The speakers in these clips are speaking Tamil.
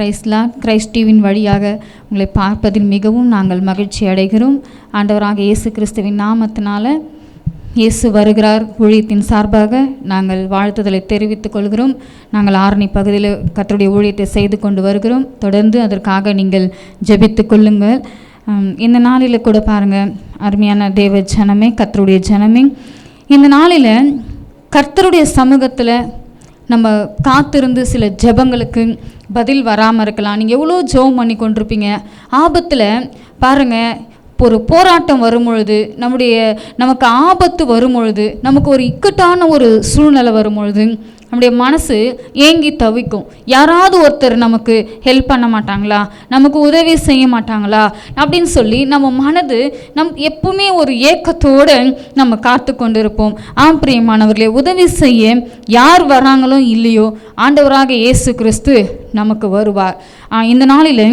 கிரைஸ்லா கிரைஸ்ட் டிவியின் வழியாக உங்களை பார்ப்பதில் மிகவும் நாங்கள் மகிழ்ச்சி அடைகிறோம். ஆண்டவராக இயேசு கிறிஸ்துவின் நாமத்தினால இயேசு வருகிறார் ஊழியத்தின் சார்பாக நாங்கள் வாழ்த்துதலை தெரிவித்துக் கொள்கிறோம். நாங்கள் ஆரணி பகுதியில் கர்த்தருடைய ஊழியத்தை செய்து கொண்டு வருகிறோம். தொடர்ந்து அதற்காக நீங்கள் ஜெபித்து கொள்ளுங்கள். இந்த நாளில் கூட பாருங்கள் அருமையான தேவ ஜனமே கர்த்தருடைய ஜனமே. இந்த நாளில் கர்த்தருடைய சமூகத்தில் நம்ம காத்திருந்து சில ஜெபங்களுக்கு பதில் வராமல் இருக்கலாம். நீங்கள் எவ்வளோ ஜெபம் பண்ணி கொண்டிருப்பீங்க ஆபத்தில் பாருங்கள் ஒரு போராட்டம் வரும்பொழுது நம்முடைய நமக்கு ஆபத்து வரும் பொழுது நமக்கு ஒரு இக்கட்டான ஒரு சூழ்நிலை வரும் பொழுது நம்முடைய மனசு ஏங்கி தவிக்கும். யாராவது ஒருத்தர் நமக்கு ஹெல்ப் பண்ண மாட்டாங்களா? நமக்கு உதவி செய்ய மாட்டாங்களா? அப்படின்னு சொல்லி நம்ம மனது நம் எப்பவுமே ஒரு ஏக்கத்தோடு நம்ம காத்து கொண்டிருப்போம். ஆம் பிரியமானவர்களே உதவி செய்ய யார் வராங்களோ இல்லையோ ஆண்டவராக இயேசு கிறிஸ்து நமக்கு வருவார். இந்த நாளில்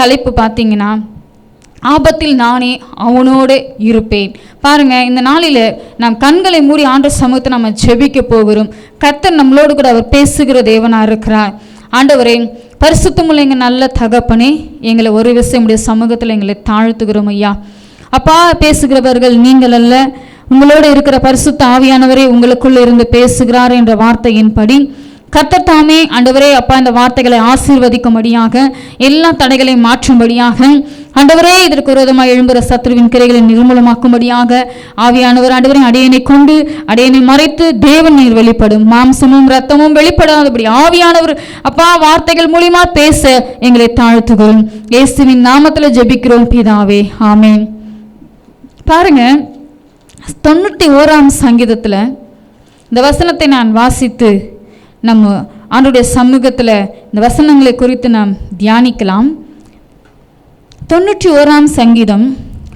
தலைப்பு பார்த்தீங்கன்னா ஆபத்தில் நானே அவனோடு இருப்பேன். பாருங்க இந்த நாளில் நாம் கண்களை மூடி ஆண்ட சமூகத்தை நம்ம ஜெபிக்க போகிறோம். கர்த்தர் நம்மளோடு கூட அவர் பேசுகிற தேவனாக இருக்கிறார். ஆண்டவரே பரிசுத்தமுள்ள எங்கள் நல்ல தகப்பனே எங்களை ஒரு விஷயம் உடைய சமூகத்தில் எங்களை தாழ்த்துகிறோம் ஐயா. அப்பா பேசுகிறவர்கள் நீங்கள் அல்ல. உங்களோடு இருக்கிற பரிசுத்த ஆவியானவரே உங்களுக்குள்ளே இருந்து பேசுகிறார் என்ற வார்த்தையின்படி கர்த்தர் தாமே ஆண்டவரே அப்பா இந்த வார்த்தைகளை ஆசீர்வதிக்கும்படியாக எல்லா தடைகளையும் மாற்றும்படியாக ஆண்டவரே இதற்கு விரோதமாக எழும்புகிற சத்ருவின் கிரைகளை நிர்மூலமாக்கும்படியாக ஆவியானவர் ஆண்டவரை அடையனை கொண்டு அடையனை மறைத்து தேவன் நீர் வெளிப்படும். மாம்சமும் ரத்தமும் வெளிப்படாதபடி ஆவியானவர் அப்பா வார்த்தைகள் மூலியமா பேச எங்களை தாழ்த்துகிறோம். இயேசுவின் நாமத்தில் ஜெபிக்கிறோம் பிதாவே. ஆமே பாருங்க தொண்ணூற்றி ஓராம் சங்கீதத்தில் இந்த வசனத்தை நான் வாசித்து நம்ம ஆண்டுடைய சமூகத்தில் இந்த வசனங்களை குறித்து நாம் தியானிக்கலாம். தொண்ணூற்றி ஓராம் சங்கீதம்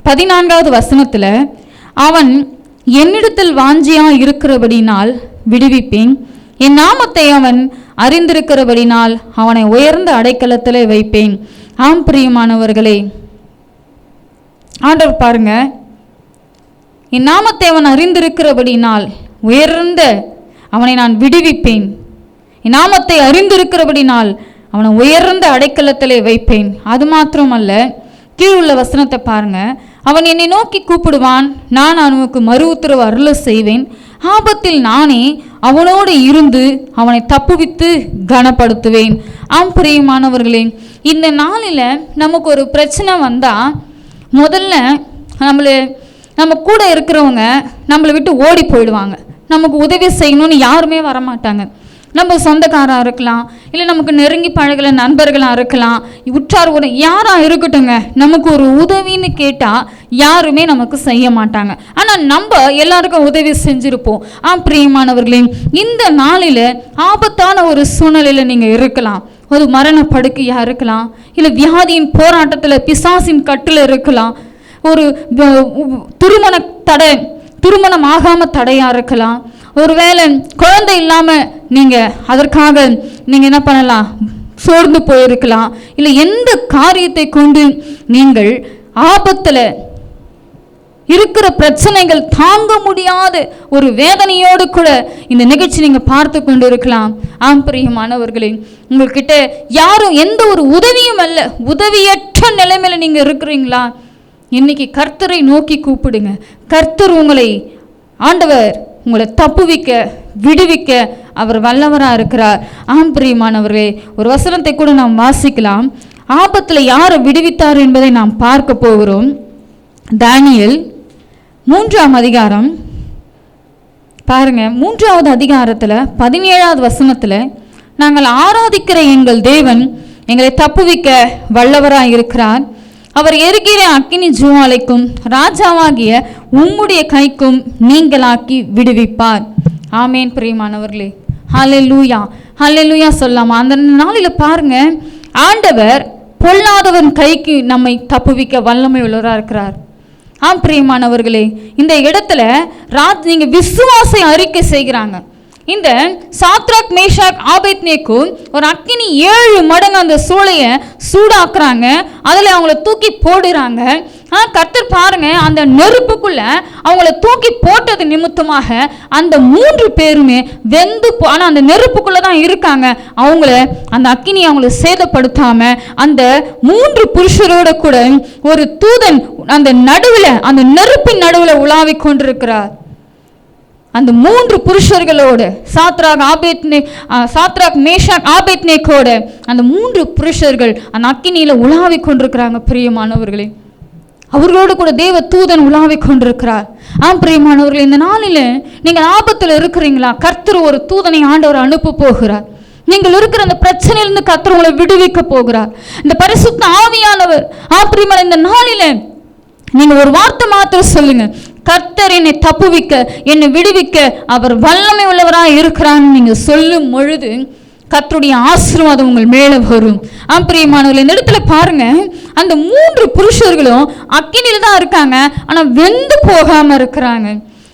பதினான்காவது வசனத்தில் அவன் என்னிடத்தில் வாஞ்சியாக இருக்கிறபடினால் விடுவிப்பேன். என் நாமத்தை அவன் அறிந்திருக்கிறபடினால் அவனை உயர்ந்த அடைக்கலத்தில் வைப்பேன். ஆம் பிரியமானவர்களே. ஆண்டவர் பாருங்க என் நாமத்தை அவன் அறிந்திருக்கிறபடினால் உயர்ந்த அவனை நான் விடுவிப்பேன். நாமத்தை அறிந்திருக்கிறபடினால் அவனை உயர்ந்த அடைக்கலத்திலே வைப்பேன். அது மாத்திரமல்ல கீழுள்ள வசனத்தை பாருங்க. அவன் என்னை நோக்கி கூப்பிடுவான் நான் அவனுக்கு மறு உத்தரவு அருள செய்வேன். ஆபத்தில் நானே அவனோடு இருந்து அவனை தப்புவித்து கனப்படுத்துவேன். ஆம் பிரியமானவர்களே இந்த நாளில் நமக்கு ஒரு பிரச்சனை வந்தால் முதல்ல நம்மளை நம்ம கூட இருக்கிறவங்க நம்மளை விட்டு ஓடி போயிடுவாங்க. நமக்கு உதவி செய்யணும்னு யாருமே வரமாட்டாங்க. நம்ம சொந்தக்காராக இருக்கலாம் இல்லை நமக்கு நெருங்கி பழகல நண்பர்களாக இருக்கலாம். உற்றார் ஒரு யாராக இருக்கட்டுங்க நமக்கு ஒரு உதவின்னு கேட்டால் யாருமே நமக்கு செய்ய மாட்டாங்க. ஆனால் நம்ம எல்லாருக்கும் உதவி செஞ்சுருப்போம். ஆ பிரியமானவர்களே இந்த நாளில் ஆபத்தான ஒரு சூழ்நிலையில் நீங்கள் இருக்கலாம். ஒரு மரண படுக்கையாக இருக்கலாம் இல்லை வியாதியின் போராட்டத்தில் பிசாசின் கட்டில் இருக்கலாம். ஒரு திருமண தடை திருமணம் ஆகாமல் தடையாக இருக்கலாம். ஒருவேளை குழந்தை இல்லாமல் நீங்கள் அதற்காக நீங்கள் என்ன பண்ணலாம்? சோர்ந்து போயிருக்கலாம். இல்லை எந்த காரியத்தை கொண்டு நீங்கள் ஆபத்தில் இருக்கிற பிரச்சனைகள் தாங்க முடியாத ஒரு வேதனையோடு கூட இந்த நிகழ்ச்சி நீங்கள் பார்த்து கொண்டு இருக்கலாம் ஆம் பிரியமானவர்களே உங்கள்கிட்ட யாரும் எந்த ஒரு உதவியும் அல்ல. உதவியற்ற நிலைமையில் நீங்கள் இருக்கிறீங்களா? இன்னைக்கு கர்த்தரை நோக்கி கூப்பிடுங்க. கர்த்தர் உங்களை ஆண்டவர் உங்களை தப்புவிக்க விடுவிக்க அவர் வல்லவராக இருக்கிறார். ஆம் பிரியமானவர்களே ஒரு வசனத்தை கூட நாம் வாசிக்கலாம். ஆபத்தில் யாரை விடுவித்தார் என்பதை நாம் பார்க்க போகிறோம். தானியல் மூன்றாம் அதிகாரம். பாருங்க மூன்றாவது அதிகாரத்தில் பதினேழாவது வசனத்தில் நாங்கள் ஆராதிக்கிற எங்கள் தேவன் எங்களை தப்புவிக்க வல்லவராக இருக்கிறார். அவர் எருகிற அக்கினி ஜுவாலைக்கும் ராஜாவாகிய உம்முடைய கைக்கும் நீங்களாக்கி விடுவிப்பார். ஆமேன் பிரியமானவர்களே. ஹலே லூயா ஹலே லூயா சொல்லாமா அந்த நாளில் பாருங்க ஆண்டவர் பொல்லாதவன் கைக்கு நம்மை தப்புவிக்க வல்லமை உள்ளவராக இருக்கிறார். ஆம் பிரியமானவர்களே இந்த இடத்துல ராஜ் நீங்கள் விசுவாசை அறிக்கை செய்கிறாங்க. இந்த சாத்ராக் மேஷாக் ஆபேத்னேக்கு ஒரு அக்கினி ஏழு மடங்கு அந்த சூளையை சூடாக்குறாங்க. அதில் அவங்கள தூக்கி போடுறாங்க. ஆனால் கர்த்தர் பாருங்க அந்த நெருப்புக்குள்ள அவங்கள தூக்கி போட்டது நிமித்தமாக அந்த மூன்று பேருமே வெந்து போ- அந்த நெருப்புக்குள்ள தான் இருக்காங்க. அவங்கள அந்த அக்கினி அவங்கள சேதப்படுத்தாம அந்த மூன்று புருஷரோட கூட ஒரு தூதன் அந்த நடுவில் அந்த நெருப்பின் நடுவில் உலாவிக் கொண்டிருக்கிறார். அந்த மூன்று புருஷர்களோடு சாத்ராக் ஆபேத் சாத்ராக் மேஷாக் ஆபேத்னேக்கோட அந்த மூன்று புருஷர்கள் அந்த அக்கினியில் உலாவிக் கொண்டிருக்கிறாங்க பிரியமானவர்களே. அவர்களோடு கூட தேவ தூதன் உலாவிக் கொண்டிருக்கிறார். ஆம் பிரியமானவர்களே இந்த நாளில் நீங்கள் ஆபத்தில் இருக்கிறீங்களா? கர்த்தர் ஒரு தூதனை ஆண்டவர் அனுப்ப போகிறார். நீங்கள் இருக்கிற அந்த பிரச்சனையிலிருந்து கர்த்தர் உங்களை விடுவிக்க போகிறார். இந்த பரிசுத்த ஆவியானவர் ஆ பிரியமான இந்த நாளில் நீங்கள் ஒரு வார்த்தை மாத்திரம் சொல்லுங்க. கர்த்தர் என்னை தப்புவிக்க என்னை விடுவிக்க அவர் வல்லமை உள்ளவராக இருக்கிறான்னு நீங்கள் சொல்லும் பொழுது கத்தருடைய ஆசீர்வாதம் உங்கள் மேலே வரும். ஆம் பிரியமானவர்களே இந்த இடத்துல பாருங்க. அந்த மூன்று புருஷர்களும் அக்கினியில் தான் இருக்காங்க. ஆனால் வெந்து போகாமல் இருக்கிறாங்க.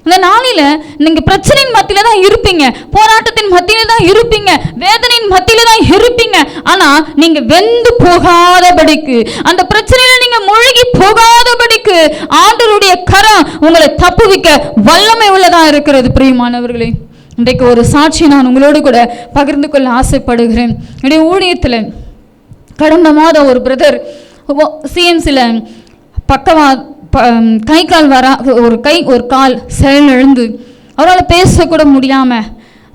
இந்த நாளில் நீங்கள் பிரச்சனையின் மத்தியில் தான் இருப்பீங்க. போராட்டத்தின் மத்தியில் தான் இருப்பீங்க. வேதனையின் மத்தியில் தான் இருப்பீங்க. ஆனால் நீங்கள் வெந்து போகாதபடிக்கு அந்த பிரச்சனையில் நீங்கள் மூழ்கி போகாதபடிக்கு ஆண்டருடைய கரம் உங்களை தப்புவிக்க வல்லமை உள்ளதாக இருக்கிறது பிரியமானவர்களே. இன்றைக்கு ஒரு சாட்சி நான் உங்களோடு கூட பகிர்ந்து கொள்ள ஆசைப்படுகிறேன். என்னுடைய ஊழியத்தில் கடந்த மாதம் ஒரு பிரதர் சிஎம்சியில் பக்கவா கை கால் வரா ஒரு கை ஒரு கால் செயலிழந்து அவரால் பேசக்கூட முடியாமல்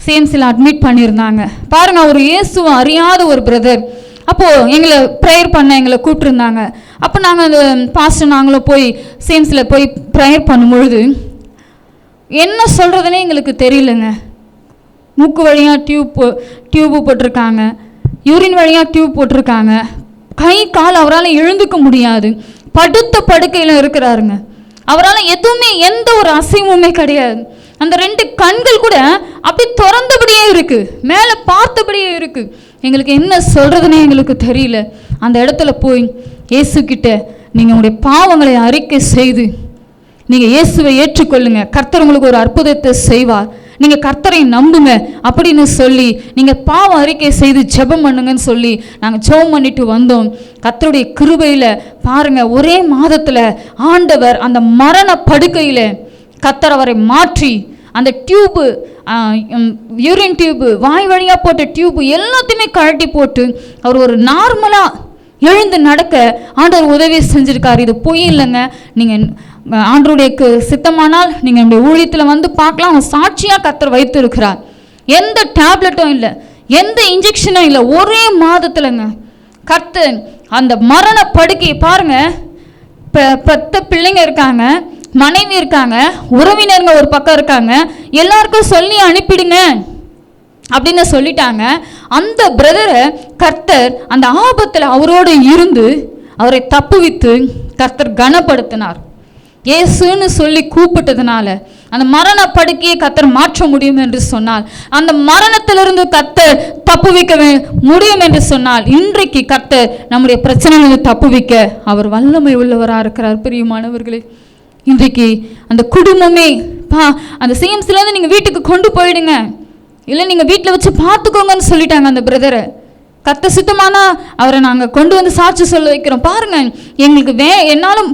சிஎம்சியில் அட்மிட் பண்ணியிருந்தாங்க பாருங்கள் அவர் இயேசுவை அறியாத ஒரு பிரதர் அப்போது எங்களை ப்ரேயர் பண்ண எங்களை கூப்பிட்டுருந்தாங்க. அப்போ நாங்கள் அந்த பாஸ்டர் நாங்களும் போய் சிஎம்சியில் போய் ப்ரேயர் பண்ணும்பொழுது என்ன சொல்கிறதுனே எங்களுக்கு தெரியலங்க. மூக்கு வழியாக டியூப் போ- டியூப்பு போட்டிருக்காங்க. யூரின் வழியாக டியூப் போட்டிருக்காங்க. கை கால் அவரால் எழுந்துக்க முடியாது. படுத்த படுக்கையிலும் இருக்கிறாருங்க. அவரால் எதுவுமே எந்த ஒரு அசைவுமே கிடையாது. அந்த ரெண்டு கண்கள் கூட அப்படி திறந்தபடியே இருக்கு. மேலே பார்த்தபடியே இருக்கு. எங்களுக்கு என்ன சொல்றதுனே எங்களுக்கு தெரியல. அந்த இடத்துல போய் இயேசு கிட்ட நீங்கள் உங்களுடைய பாவங்களை அறிக்கை செய்து நீங்கள் இயேசுவை ஏற்றுக்கொள்ளுங்க. கர்த்தர் உங்களுக்கு ஒரு அற்புதத்தை செய்வார். நீங்கள் கர்த்தரை நம்புங்க அப்படின்னு சொல்லி நீங்கள் பாவ அறிக்கை செய்து ஜெபம் பண்ணுங்கன்னு சொல்லி நாங்கள் ஜெபம் பண்ணிட்டு வந்தோம். கர்த்தருடைய கிருபையில் பாருங்கள் ஒரே மாதத்தில் ஆண்டவர் அந்த மரண படுக்கையில் கத்தர் அவரை மாற்றி அந்த டியூப்பு யூரின் டியூப்பு வாய் வழியாக போட்ட டியூப்பு எல்லாத்தையுமே கழட்டி போட்டு அவர் ஒரு நார்மலாக எழுந்து நடக்க ஆண்டவர் உதவி செஞ்சிருக்காரு. இது பொய் இல்லைங்க. நீங்கள் ஆண்டருடையக்கு சித்தமானால் நீங்கள் என்னுடைய ஊழியத்தில் வந்து பார்க்கலாம். அவன் சாட்சியாக கத்தர் வைத்திருக்கிறார். எந்த டேப்லெட்டும் இல்லை. எந்த இன்ஜெக்ஷனும் இல்லை. ஒரே மாதத்துலங்க. கத்து அந்த மரண படுக்கையை பாருங்க. பத்து பிள்ளைங்க இருக்காங்க. மனைவி இருக்காங்க. உறவினருங்க ஒரு பக்கம் இருக்காங்க. எல்லாருக்கும் சொல்லி அனுப்பிடுங்க. அப்படின்னு சொல்லிட்டாங்க. அந்த பிரதரை கர்த்தர் அந்த ஆபத்தில் அவரோடு இருந்து அவரை தப்புவித்து கர்த்தர் கனப்படுத்தினார். ஏசுன்னு சொல்லி கூப்பிட்டதுனால அந்த மரண படுக்கையை கர்த்தர் மாற்ற முடியும் என்று சொன்னால் அந்த மரணத்திலிருந்து கர்த்தர் தப்புவிக்க முடியும் என்று சொன்னால் இன்றைக்கு கர்த்தர் நம்முடைய பிரச்சனைகளை தப்புவிக்க அவர் வல்லமை உள்ளவராக இருக்கிறார் பிரியமானவர்களே. இன்றைக்கு அந்த குடும்பமே பா அந்த சிஎம்சிலேருந்து நீங்கள் வீட்டுக்கு கொண்டு போயிடுங்க. இல்லை நீங்கள் வீட்டில் வச்சு பார்த்துக்கோங்கன்னு சொல்லிட்டாங்க அந்த பிரதரை. கத்த சுத்தமானா அவரை நாங்கள் கொண்டு வந்து சாட்சி சொல்ல வைக்கிறோம். பாருங்கள் எங்களுக்கு வே என்னாலும்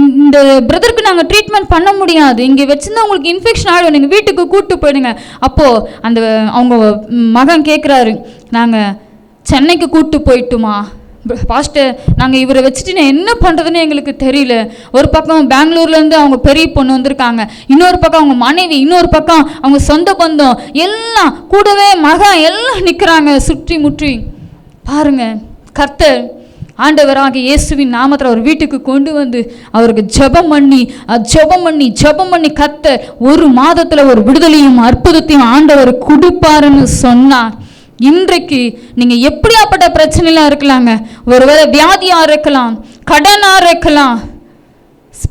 இந்த பிரதருக்கு நாங்கள் ட்ரீட்மெண்ட் பண்ண முடியாது. இங்கே வச்சிருந்தா உங்களுக்கு இன்ஃபெக்ஷன் ஆகிடும் நீங்கள் வீட்டுக்கு கூப்பிட்டு போயிடுங்க. அப்போது அந்த அவங்க மகன் கேட்குறாரு நாங்கள் சென்னைக்கு கூப்பிட்டு போயிட்டுமா? பாஸ்டர் நாங்கள் இவரை வச்சுட்டு நான் என்ன பண்ணுறதுன்னு எங்களுக்கு தெரியல. ஒரு பக்கம் பெங்களூர்லேருந்து அவங்க பெரிய பொண்ணு வந்திருக்காங்க. இன்னொரு பக்கம் அவங்க மனைவி இன்னொரு பக்கம் அவங்க சொந்த பந்தம். எல்லாம் கூடவே மகன் எல்லாம் நிற்கிறாங்க சுற்றி முற்றி. பாருங்க கர்த்தர் ஆண்டவராக இயேசுவின் நாமத்தில் அவர் வீட்டுக்கு கொண்டு வந்து அவருக்கு ஜெபம் பண்ணி ஜபம் ஜெபம் பண்ணி ஜெபம் பண்ணி கத்த ஒரு மாதத்தில் ஒரு விடுதலையும் அற்புதத்தையும் ஆண்டவர் கொடுப்பாருன்னு சொன்னார். இன்றைக்கு நீங்க எப்படியாப்பட்ட பிரச்சனைலாம் இருக்கலாங்க? ஒருவேளை வியாதியா இருக்கலாம் கடனா இருக்கலாம்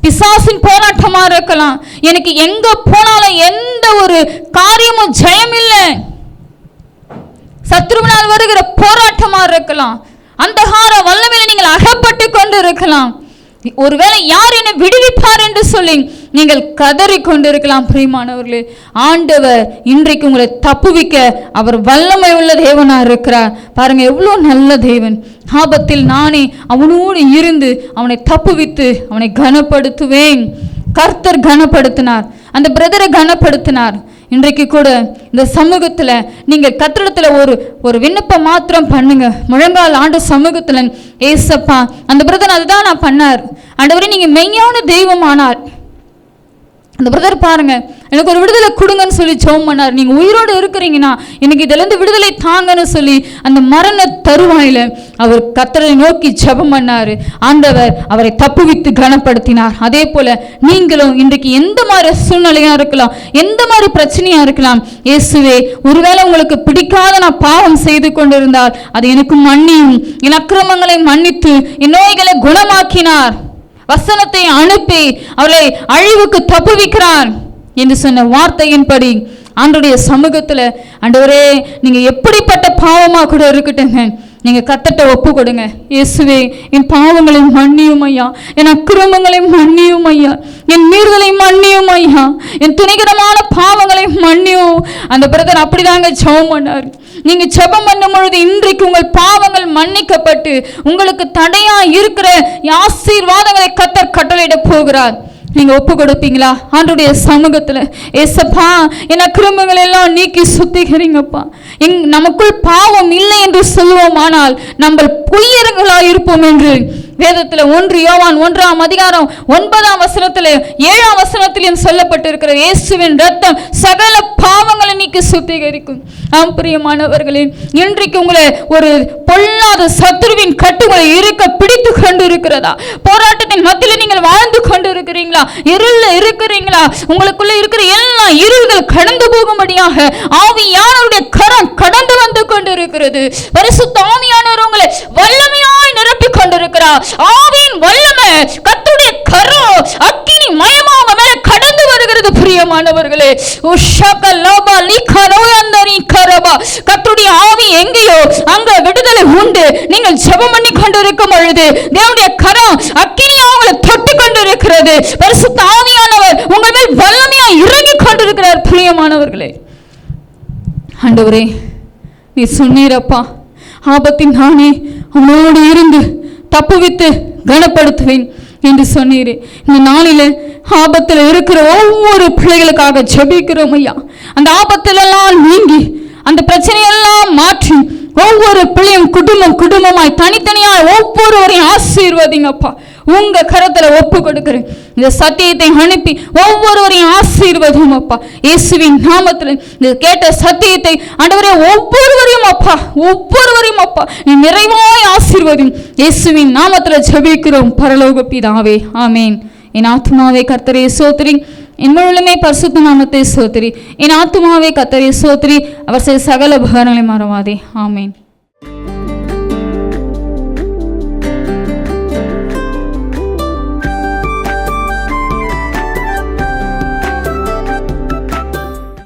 பிசாசின் போராட்டமா இருக்கலாம் எனக்கு எங்க போனாலும் எந்த ஒரு காரியமும் ஜெயம் இல்லை சத்ருவினால் வருகிற போராட்டமா இருக்கலாம் அந்தகார வல்லமையில நீங்கள் அகப்பட்டு கொண்டு இருக்கலாம் ஒருவேளை யார் என்னை விடுவிப்பார் என்று சொல்லி நீங்கள் கதறி கொண்டிருக்கலாம் பிரியமானவர்களே. ஆண்டவர் இன்றைக்கு உங்களை தப்புவிக்க அவர் வல்லமை உள்ள தேவனாக இருக்கிறார். பாருங்க எவ்வளோ நல்ல தேவன். ஆபத்தில் நானே அவனோடு இருந்து அவனை தப்புவித்து அவனை கனப்படுத்துவேன். கர்த்தர் கனப்படுத்தினார். அந்த பிரதரை கனப்படுத்தினார். இன்றைக்கு கூட இந்த சமூகத்தில் நீங்கள் கத்திரத்தில் ஒரு ஒரு விண்ணப்பம் மாத்திரம் பண்ணுங்க. முழங்கால் ஆண்டு சமூகத்தில் ஏசப்பா அந்த பிரதன் அதுதான் நான் பண்ணார். ஆண்டவரே நீங்கள் மெய்யான தெய்வமானார். அந்த பிரதர் பாருங்க எனக்கு ஒரு விடுதலை கொடுங்கன்னு சொல்லி ஜெபம் பண்ணார். நீங்க உயிரோடு இருக்கிறீங்கன்னா எனக்கு இதுலேருந்து விடுதலை தாங்கன்னு சொல்லி அந்த மரண தருவாயில அவர் கத்தரை நோக்கி ஜெபம் பண்ணாரு. ஆண்டவர் அவரை தப்புவித்து கனப்படுத்தினார். அதே போல நீங்களும் இன்றைக்கு எந்த மாதிரி சூழ்நிலையா இருக்கலாம் எந்த மாதிரி பிரச்சனையா இருக்கலாம் இயேசுவே ஒருவேளை உங்களுக்கு பிடிக்காத நான் பாவம் செய்து கொண்டிருந்தால் அது எனக்கு மன்னியும். என் அக்கிரமங்களை மன்னித்து என் நோய்களை குணமாக்கினார். வசனத்தை அனுப்பி அவர்களை அழிவுக்கு தப்புவிக்கிறார் என்று சொன்ன வார்த்தையின்படி ஆண்டுடைய சமூகத்தில் ஆண்டவரே நீங்கள் எப்படிப்பட்ட பாவமாக கூட இருக்கட்டுங்க நீங்கள் கத்தட்ட ஒப்பு கொடுங்க இயேசுவே என் பாவங்களை மன்னியும் ஐயா. என் அக்கிரமங்களை மன்னியும் ஐயா. என் மீறுதலை மன்னியும் ஐயா. என் துணிகரமான பாவங்களை மன்னியும். அந்த பிரதர் அப்படிதாங்க ஜெபம் பண்ணார். நீங்க ஜெபம் பண்ணும் பொழுது இன்றைக்கு உங்கள் பாவங்கள் மன்னிக்கப்பட்டு உங்களுக்கு தடையா இருக்கிற ஆசீர்வாதங்களை கத்தர் கட்டளையிட போகிறார். நீங்க ஒப்பு கொடுப்பீங்களா? ஆண்டுடைய சமூகத்தில் ஏசப்பா என் அக்கிரமங்கள் எல்லாம் நீக்கி சுத்திகரிங்கப்பா. எங் நமக்குள் பாவம் இல்லை என்று சொல்லுவோமானால் நம்ம பொய்யர்களாய் இருப்போம் என்று வேதத்தில் ஒன்று யோவான் ஒன்றாம் அதிகாரம் ஒன்பதாம் வசனத்தில் ஏழாம் வசனத்திலையும் சொல்லப்பட்டிருக்கிற இயேசுவின் ரத்தம் சகல பாவங்களை நீக்கி சுத்திகரிக்கும். ஆம் பிரியமானவர்களே இன்றைக்கு உங்களை ஒரு பொல்லாத சத்துருவின் கட்டுகளை இருக்க பிடித்து கொண்டு இருக்கிறதா போராட்டத்தின் மத்தியில் நீங்கள் வாழ்ந்து கொண்டு இருக்கிறீங்களா இருள்ல இருக்கிறீங்களா? உங்களுக்குள்ள இருக்கிற எல்லா இருள்கள் கடந்து போகும்படியாக ஆவியானவருடைய கரம் கடந்து வந்து கொண்டு இருக்கிறது பரிசுத்த ஆவியானவர் உங்களை வல்லமையாய் நிரப்பி கொண்டிருக்கிறார். ஆவியின் வல்லமை கத்துடைய கரம் அக்கினி மயமாக உங்க பிரியமானவர்களே உஷக லிகரோயந்தரி கரபா. கத்துடைய ஆவி எங்கேயோ அங்க விடுதலை உண்டு. நீங்கள் ஜெபம் பண்ணி கொண்டிருக்கும் பொழுது தேவனுடைய கரம் அக்கினி அவங்களை தொட்டு கொண்டிருக்கிறது. பரிசுத்த ஆவியானவர் உங்கள் மேல் வல்லமையா இறங்கி கொண்டிருக்கிறார் பிரியமானவர்களே. ஆண்டவரே நீ சொன்னீரப்பா ஆபத்தின் நானே அவனோடு இருந்து தப்புவித்து கனப்படுத்துவேன் என்று சொன்னீரே. இந்த நாளில ஆபத்தில் இருக்கிற ஒவ்வொரு பிள்ளைகளுக்காக ஜெபிக்கிறோம் ஐயா. அந்த ஆபத்திலெல்லாம் நீங்கி அந்த பிரச்சனையெல்லாம் மாற்றி ஒவ்வொரு பிள்ளையும் குடும்பம் குடும்பமாய் தனித்தனியாய் ஒவ்வொருவரையும் ஆசீர்வதிங்கப்பா உங்க கரத்துல ஒப்பு கொடுக்கிறேன். இந்த சத்தியத்தை அனுப்பி ஒவ்வொருவரையும் ஆசீர்வதும் அப்பா. இயேசுவின் நாமத்தில் இந்த கேட்ட சத்தியத்தை ஆண்டவரே ஒவ்வொருவரையும் அப்பா ஒவ்வொருவரையும் அப்பா. நீ நிறைவாய் ஆசீர்வதும் இயேசுவின் நாமத்தில் ஜபிக்கிறோம். பரலோக பிதாவே. ஆமேன். என் ஆத்மாவே கர்த்தரே சோத்திரி. என் முழுமே பரிசுத்த நாமத்தை சோத்திரி. என் ஆத்மாவே கர்த்தரே சோத்திரி. அவர் செய்த சகல உபகாரங்களை மறவாதே. ஆமேன்.